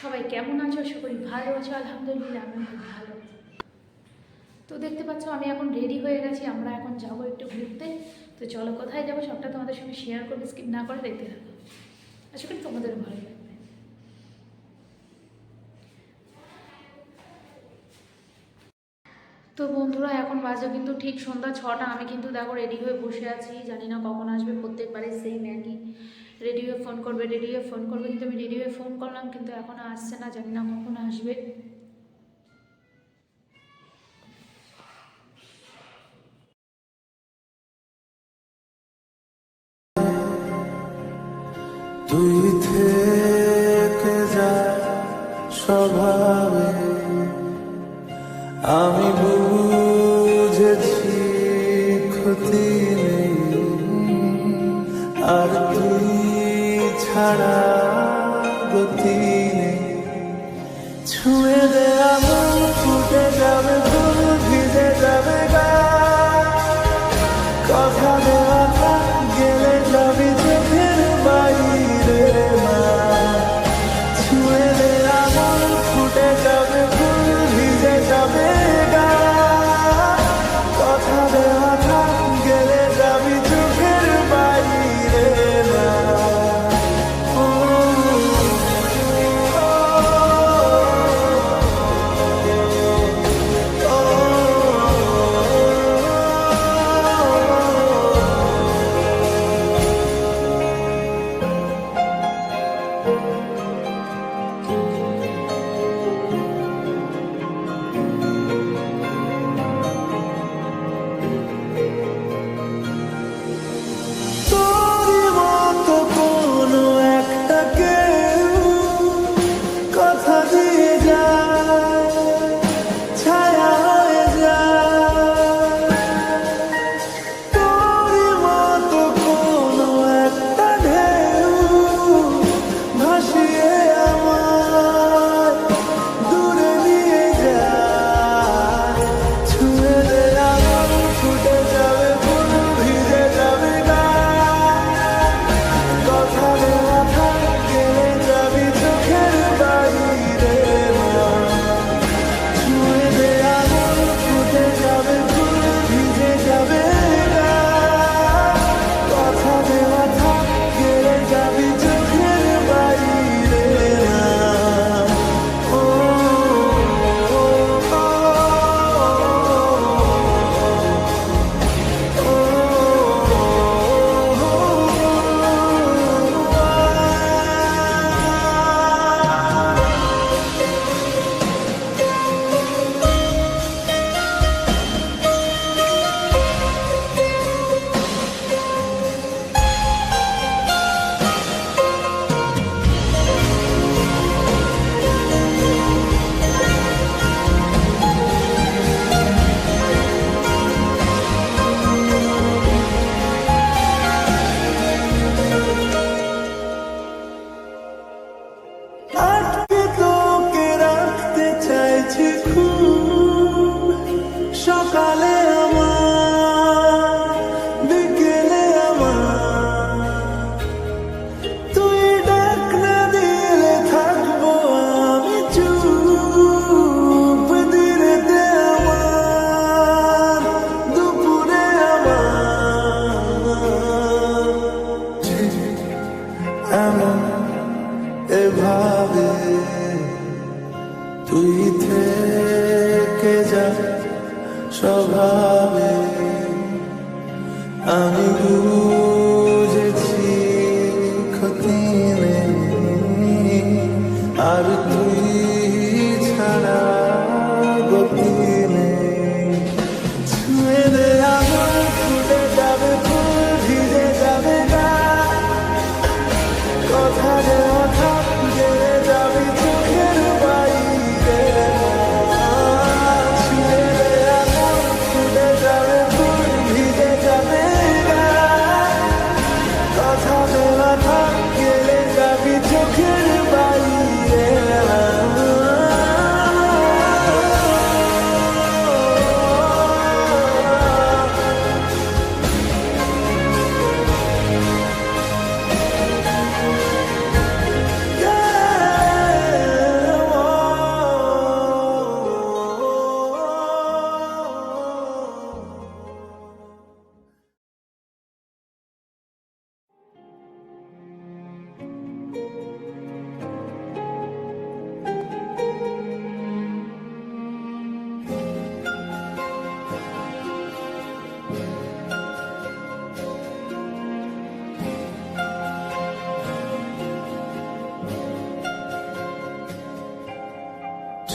সবাই কেমন আছো? আশা করি ভালো আছো। আলহামদুলিল্লাহ আমি খুব ভালো তো দেখতে পাচ্ছ, আমি এখন রেডি হয়ে গেছি। আমরা এখন যাব একটু ঘুরতে। তো চলো, কোথায় যাব সবটা তোমাদের সঙ্গে শেয়ার করবে। স্কিপ না করে দেখতে থাকো। আশা করি তোমাদেরও ভালো লাগবে। তো বন্ধুরা, এখন বাজে কিন্তু ঠিক সন্ধ্যা ছটা। আমি কিন্তু দেখো রেডি হয়ে বসে আছি। জানি না কখন আসবে প্রত্যেকবারে সেই ম্যাগি রেডি হয়ে ফোন করবে রেডি হয়ে ফোন করবে, কিন্তু আমি রেডিওয়ে ফোন করলাম, কিন্তু এখনও আসছে না, জানি না কখন আসবে। তুই গতি ছুঁয়ে দে ফুটে যাবে ফুল ভিজে যাবে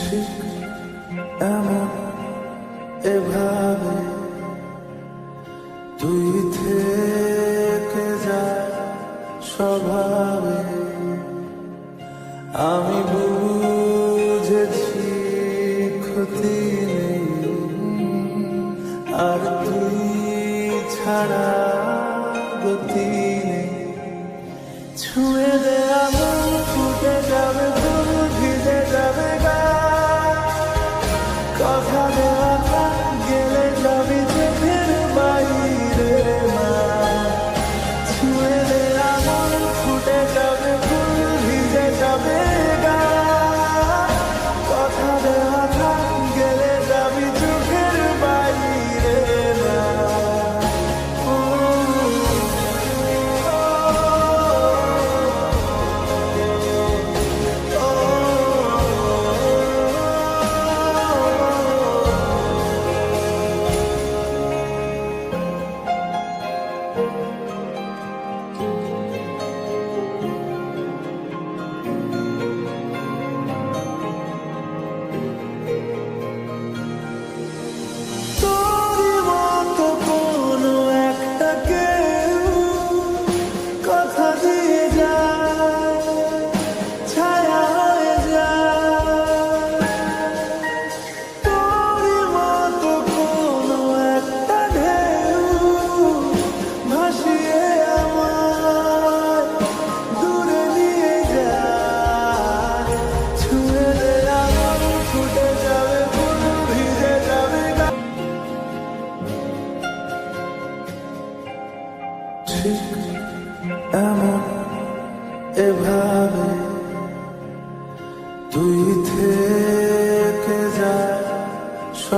ঠিক এমন এভাবে তুই থেকে যা স্বভাবে, আমি বুঝেছি ক্ষতি আর তুই ছাড়া গতি ছুঁয়ে দে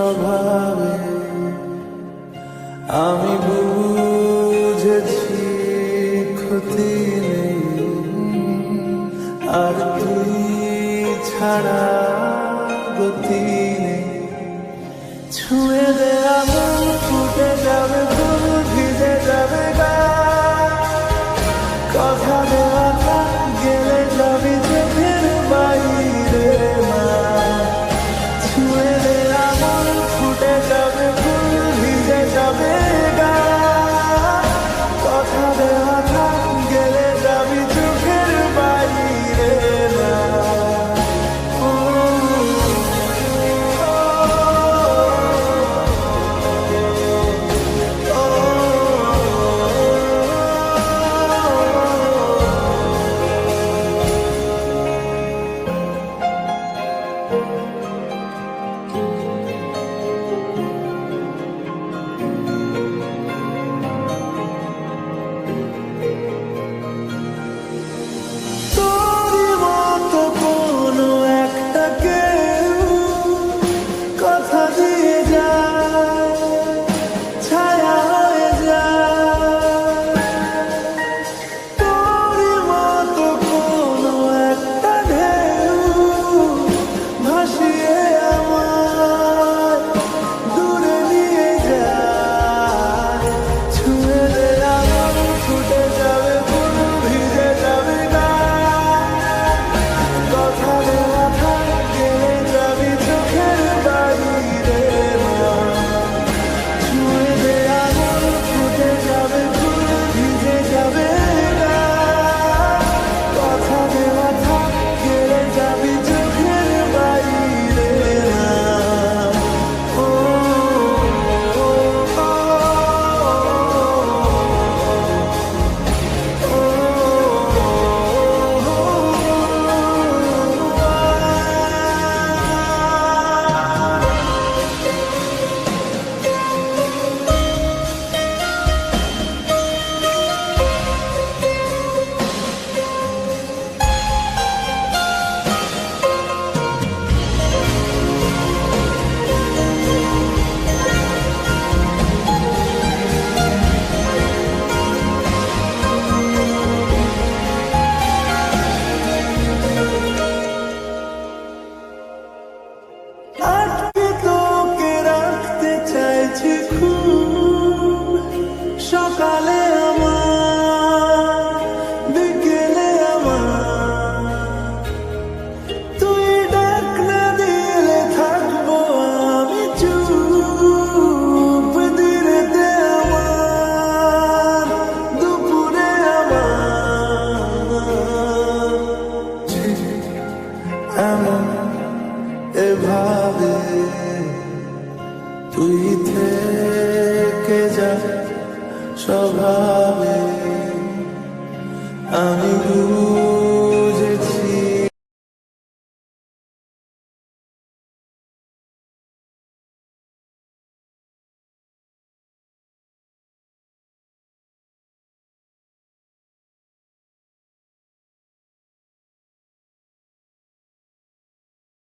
স্বভাবে আমি বুঝেছি ক্ষতি নেই। আর তুই ছাড়া গতি নেই। ছুঁয়ে দেয়া ফুটে যাবে survive.